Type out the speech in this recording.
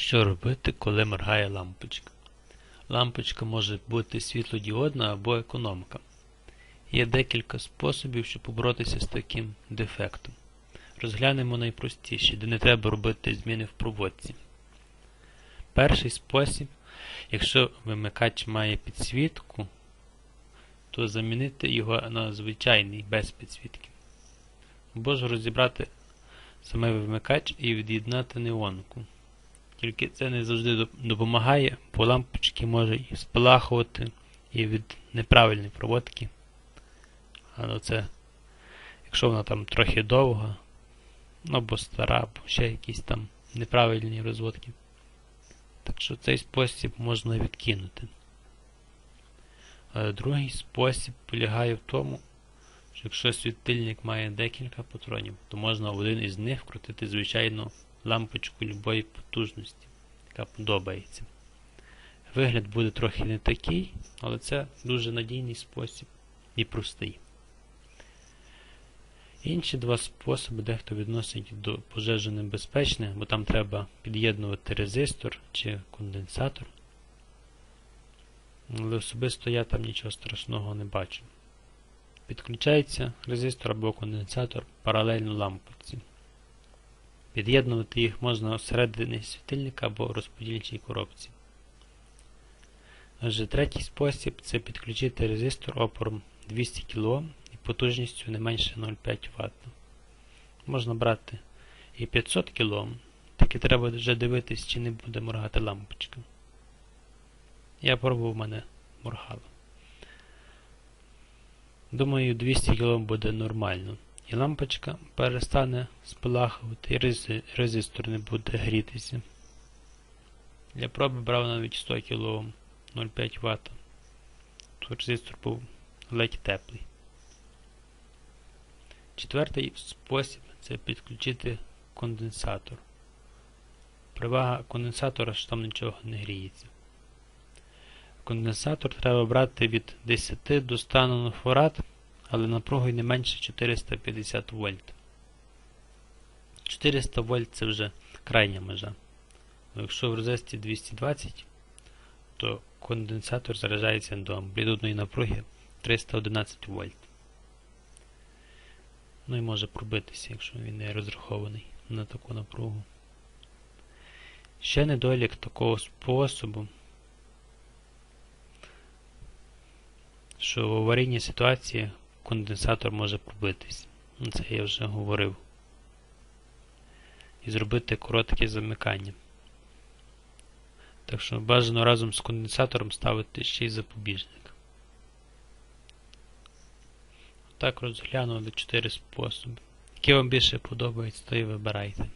Що робити, коли моргає лампочка? Лампочка може бути світлодіодна або економка. Є декілька способів, щоб поборотися з таким дефектом. Розглянемо найпростіші, де не треба робити зміни в проводці. Перший спосіб, якщо вимикач має підсвітку, то замінити його на звичайний без підсвітки. Або ж розібрати саме вимикач і від'єднати неонку. Тільки це не завжди допомагає, бо лампочки може і спалахувати і від неправильної проводки. Але це, якщо вона там трохи довга, ну, або стара, або ще якісь там неправильні розводки. Так що цей спосіб можна відкинути. Але другий спосіб полягає в тому, що якщо світильник має декілька патронів, то можна один із них вкрутити звичайну лампочку любої потужності, яка подобається. Вигляд буде трохи не такий, але це дуже надійний спосіб і простий. Інші два способи дехто відносить до пожежі небезпечних, бо там треба під'єднувати резистор чи конденсатор. Але особисто я там нічого страшного не бачу. Підключається резистор або конденсатор паралельно лампочці. Під'єднувати їх можна всередині світильника або розподільчій коробці. Отже, третій спосіб це підключити резистор опором 200 кОм і потужністю не менше 0,5 Вт. Можна брати і 500 кОм, таки треба вже дивитись, чи не буде моргати лампочка. Я пробував, в мене моргало. Думаю, 200 кОм буде нормально. І лампочка перестане спалахувати, і резистор не буде грітися. Для проби брав навіть 100 кОм 0,5 Вт. Тут резистор був ледь теплий. Четвертий спосіб це підключити конденсатор. Привага конденсатора, що там нічого не гріється. Конденсатор треба брати від 10 до 100 нанофарад, але напругою не менше 450 вольт. 400 вольт це вже крайня межа. Якщо в резисті 220, то конденсатор заряджається до амплітудної напруги 311 вольт. Ну і може пробитися, якщо він не розрахований на таку напругу. Ще недолік такого способу, що в аварійній ситуації конденсатор може пробитись. Ну, це я вже говорив. І зробити коротке замикання. Так що бажано разом з конденсатором ставити ще й запобіжник. Так розглянули 4 способи. Які вам більше подобається, то і вибирайте.